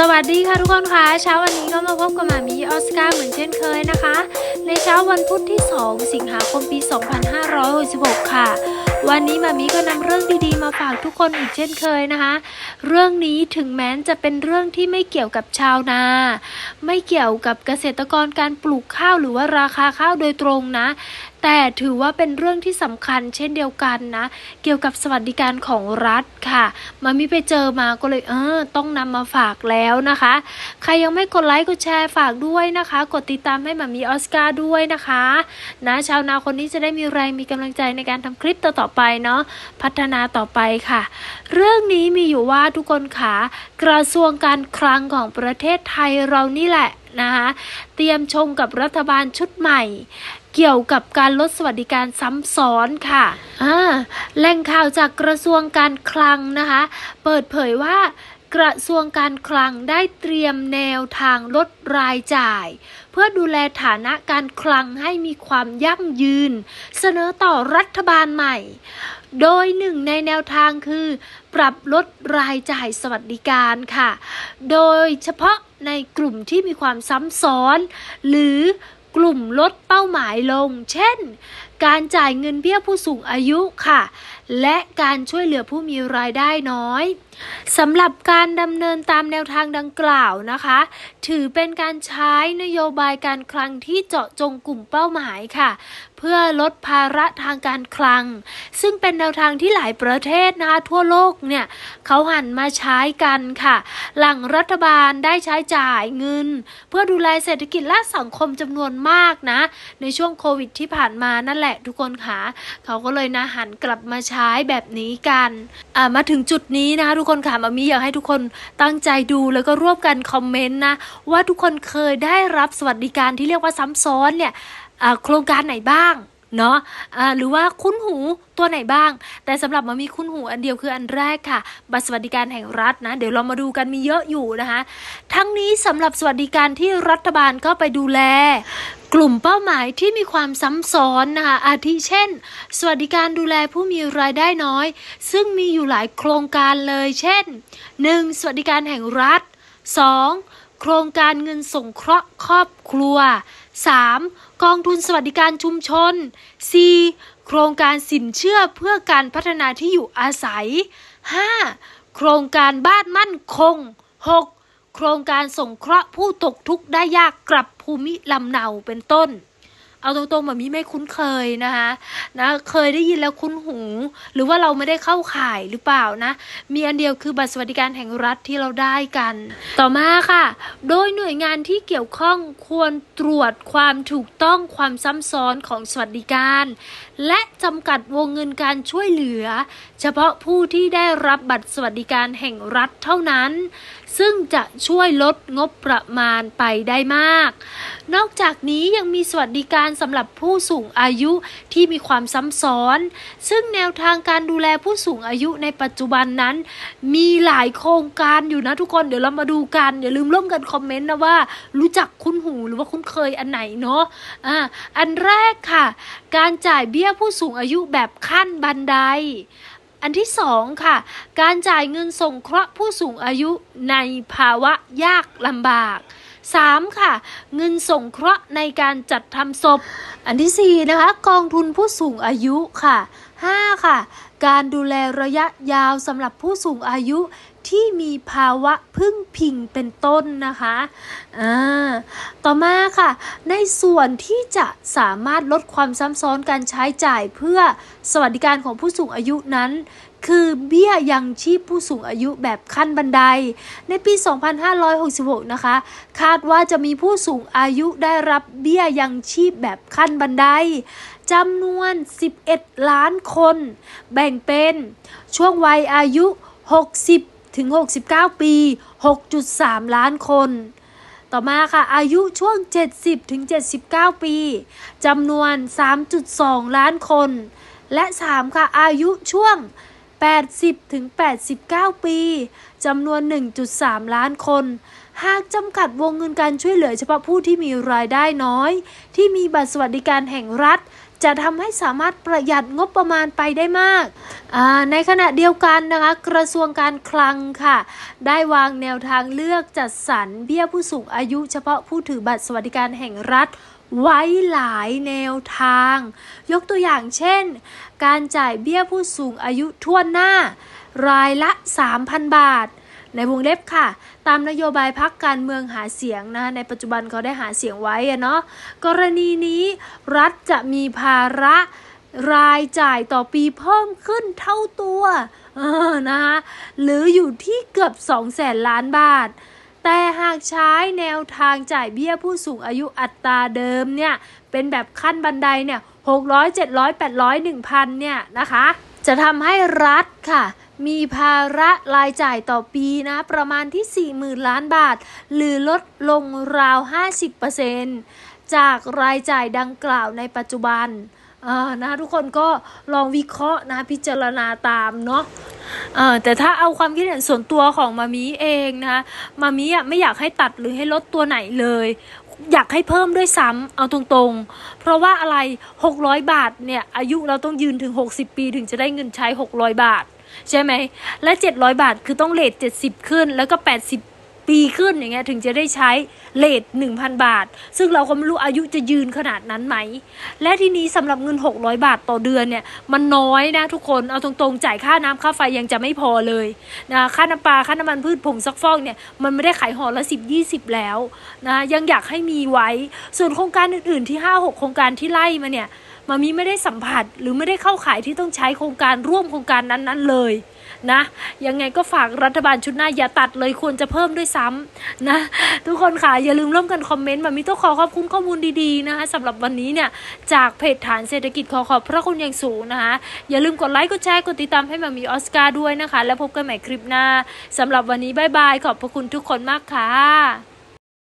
สวัสดีค่ะทุกคนค่ะเช้าวันนี้ก็มาพบกับมามีออสการ์เหมือนเช่นเคยนะคะ ในเช้าวันพุธที่ 2 สิงหาคมปี 2566 ค่ะ วันนี้มามีก็นำเรื่องดีๆ มาฝากทุกคนอีกเช่นเคยนะคะ เรื่องนี้ถึงแม้จะเป็นเรื่องที่ไม่เกี่ยวกับชาวนา ไม่เกี่ยวกับเกษตรกรการปลูกข้าวหรือว่าราคาข้าวโดยตรงนะแต่ถือว่าเป็นเรื่องที่สำคัญเช่นเดียวกันนะ เกี่ยวกับสวัสดิการของรัฐค่ะมามีไปเจอมาก็เลยเออต้องนำมาฝากแล้วนะคะ ใครยังไม่กดไลค์กดแชร์ฝากด้วยนะคะ กดติดตามให้มามีออสการ์ด้วยนะคะนะชาวนาคนนี้จะได้มีแรงมีกำลังใจในการทำคลิปต่อๆไปเนาะพัฒนาต่อไปค่ะ เรื่องนี้มีอยู่ว่าทุกคนขากระทรวงการคลังของประเทศไทยเรานี่แหละนะคะเตรียมชงกับรัฐบาลชุดใหม่ เกี่ยวกับการลดสวัสดิการซ้ำซ้อนค่ะอ่าแหล่งข่าวจากกระทรวงการคลังนะคะ เปิดเผยว่ากระทรวงการคลังได้เตรียมแนวทางลดรายจ่าย เพื่อดูแลฐานะการคลังให้มีความยั่งยืน เสนอต่อรัฐบาลใหม่ โดยหนึ่งในแนวทางคือ ปรับลดรายจ่ายสวัสดิการค่ะ โดยเฉพาะในกลุ่มที่มีความซ้ำซ้อน หรือ กลุ่มลดเป้าหมายลง เช่น การจ่ายเงินเบี้ยผู้สูงอายุค่ะ และการช่วยเหลือผู้มีรายได้น้อยสำหรับการดำเนินตามแนวทางดังกล่าวนะคะ ถือเป็นการใช้นโยบายการคลังที่เจาะจงกลุ่มเป้าหมายค่ะ เพื่อลดภาระทางการคลัง ซึ่งเป็นแนวทางที่หลายประเทศนะคะทั่วโลกเนี่ยเขาหันมาใช้กันค่ะ หลังรัฐบาลได้ใช้จ่ายเงิน เพื่อดูแลเศรษฐกิจและสังคมจำนวนมากนะ ในช่วงโควิดที่ผ่านมานั่นแหละทุกคนค่ะเขาก็เลยนะหันกลับมาใช้แบบนี้กันอ่ามาถึงจุดนี้นะคะทุกคนค่ะมามีอยากให้ทุกคนตั้งใจดูแล้วก็ร่วมกันคอมเมนต์นะว่าทุกคนเคยได้รับสวัสดิการที่เรียกว่าซ้ำซ้อนเนี่ยโครงการไหนบ้าง เนาะะหรือว่าคุ้นหูตัวไหนบ้าง แต่สำหรับมามีคุ้นหูอันเดียวคืออันแรกค่ะ บัตรสวัสดิการแห่งรัฐนะ เดี๋ยวเรามาดูกันมีเยอะอยู่นะคะ ทั้งนี้สำหรับสวัสดิการที่รัฐบาลเข้าไปดูแล กลุ่มเป้าหมายที่มีความซ้ำซ้อนนะคะ อาทิเช่น สวัสดิการดูแลผู้มีรายได้น้อย ซึ่งมีอยู่หลายโครงการเลย เช่น 1. สวัสดิการแห่งรัฐ 2. โครงการเงินสงเคราะห์ครอบครัว 3. กองทุนสวัสดิการชุมชน 4. โครงการสินเชื่อเพื่อการพัฒนาที่อยู่อาศัย 5. โครงการบ้านมั่นคง 6. โครงการสงเคราะห์ผู้ตกทุกข์ได้ยากกลับภูมิลำเนาเป็นต้น เอาตรงๆแบบนี้ไม่คุ้นเคยนะคะนะเคยได้ยินแล้วคุ้นหู หรือว่าเราไม่ได้เข้าข่ายหรือเปล่านะ มีอันเดียวคือบัตรสวัสดิการแห่งรัฐที่เราได้กัน ต่อมาค่ะ โดยหน่วยงานที่เกี่ยวข้องควรตรวจความถูกต้องความซ้ำซ้อนของสวัสดิการ และจำกัดวงเงินการช่วยเหลือ เฉพาะผู้ที่ได้รับบัตรสวัสดิการแห่งรัฐเท่านั้นซึ่งจะช่วยลดงบประมาณไปได้มาก นอกจากนี้ยังมีสวัสดิการสำหรับผู้สูงอายุที่มีความซ้ำซ้อน ซึ่งแนวทางการดูแลผู้สูงอายุในปัจจุบันนั้น มีหลายโครงการอยู่นะทุกคนเดี๋ยวเรามาดูกันอย่าลืมร่วมกันคอมเมนต์นะว่า รู้จักคุ้นหูหรือว่าคุ้นเคยอันไหนเนาะอ่าอันแรกค่ะ การจ่ายเบี้ยผู้สูงอายุแบบขั้นบันได อันที่สองค่ะ การจ่ายเงินส่งเคราะห์ผู้สูงอายุในภาวะยากลำบาก 3. ค่ะ เงินส่งเคราะห์ในการจัดทำศพ อันที่ 4 นะคะ กองทุนผู้สูงอายุค่ะ 5. ค่ะ การดูแลระยะยาวสำหรับผู้สูงอายุที่มีภาวะพึ่งพิงเป็นต้นนะคะอ่าต่อมาค่ะ ในส่วนที่จะสามารถลดความซ้ำซ้อนการใช้จ่ายเพื่อสวัสดิการของผู้สูงอายุนั้น คือเบี้ยยังชีพผู้สูงอายุแบบขั้นบันได ในปี 2566 นะคะ คาดว่าจะมีผู้สูงอายุได้รับเบี้ยยังชีพแบบขั้นบันได จำนวน 11 ล้านคน แบ่งเป็นช่วงวัยอายุ 60 ถึง 69 ปี 6.3 ล้านคน ต่อมาค่ะ อายุช่วง 70 ถึง 79 ปีจำนวน 3.2 ล้านคน และ 3 ค่ะ อายุช่วง 80 ถึง 89 ปีจำนวน 1.3 ล้านคน หากจำกัดวงเงินการช่วยเหลือเฉพาะผู้ที่มีรายได้น้อย ที่มีบัตรสวัสดิการแห่งรัฐ จะทำให้สามารถประหยัดงบประมาณไปได้มาก ในขณะเดียวกันนะคะกระทรวงการคลังค่ะ ได้วางแนวทางเลือกจัดสรรเบี้ยผู้สูงอายุเฉพาะผู้ถือบัตรสวัสดิการแห่งรัฐไว้หลายแนวทาง ยกตัวอย่างเช่น การจ่ายเบี้ยผู้สูงอายุทั่วหน้า รายละ 3,000 บาท ในวงเล็บค่ะ ตามนโยบายพักการเมืองหาเสียงนะในปัจจุบันเขาได้หาเสียงไว้เนาะกรณีนี้รัฐจะมีภาระรายจ่ายต่อปีเพิ่มขึ้นเท่าตัวออนะคะหรืออยู่ที่เกือบ2แสนล้านบาท แต่หากใช้แนวทางจ่ายเบี้ยผู้สูงอายุอัตราเดิมเนี่ย เป็นแบบขั้นบันไดเนี่ย600 700 800 1,000เนี่ยนะคะ จะทำให้รัฐค่ะ มีภาระรายจ่ายต่อปีนะ ประมาณที่ 40,000 ล้านบาท หรือลดลงราว 50%จากรายจ่ายดังกล่าวในปัจจุบันอ่านะทุกคนก็ลองวิเคราะห์นะพิจารณาตามเนาะเออแต่ถ้าเอาความคิดเห็นส่วนตัวของมามีเองนะคะมามีอะไม่อยากให้ตัดหรือให้ลดตัวไหนเลย อยากให้เพิ่มด้วยซ้ำเอาตรงๆ เพราะว่าอะไร 600 บาทเนี่ยอายุเราต้องยืนถึง 60 ปีถึงจะได้เงินใช้ 600 บาท ใช่ไหม และ700บาทคือต้องเลท70ขึ้น แล้วก็80ปีขึ้นอย่างเงี้ยถึงจะได้ใช้เลท1,000บาท ซึ่งเราก็ไม่รู้อายุจะยืนขนาดนั้นไหม และทีนี้สำหรับเงิน600บาทต่อเดือนเนี่ย มันน้อยนะทุกคนเอาตรงๆ จ่ายค่าน้ำค่าไฟยังจะไม่พอเลยนะค่าน้ำปลาค่าน้ำมันพืชผงซักฟอกเนี่ย มันไม่ได้ขายห่อละ10 20แล้วนะยังอยากให้มีไว้ ส่วนโครงการอื่นๆที่5 6โครงการที่ไล่มาเนี่ย มามีไม่ได้สัมผัสหรือไม่ได้เข้าขายที่ต้องใช้โครงการร่วมโครงการนั้นๆเลยนะยังไงก็ฝากรัฐบาลชุดหน้าอย่าตัดเลยควรจะเพิ่มด้วยซ้ำนะทุกคนค่ะอย่าลืมร่วมกันคอมเมนต์มามีต้องขอขอบคุณข้อมูลดีๆนะคะสำหรับวันนี้เนี่ยจากเพจฐานเศรษฐกิจขอขอบพระคุณอย่างสูงนะคะอย่าลืมกดไลค์กดแชร์กดติดตามให้มามีออสการ์ด้วยนะคะ แล้วพบกันใหม่คลิปหน้าสำหรับวันนี้บายบายขอบพระคุณทุกคนมากค่ะ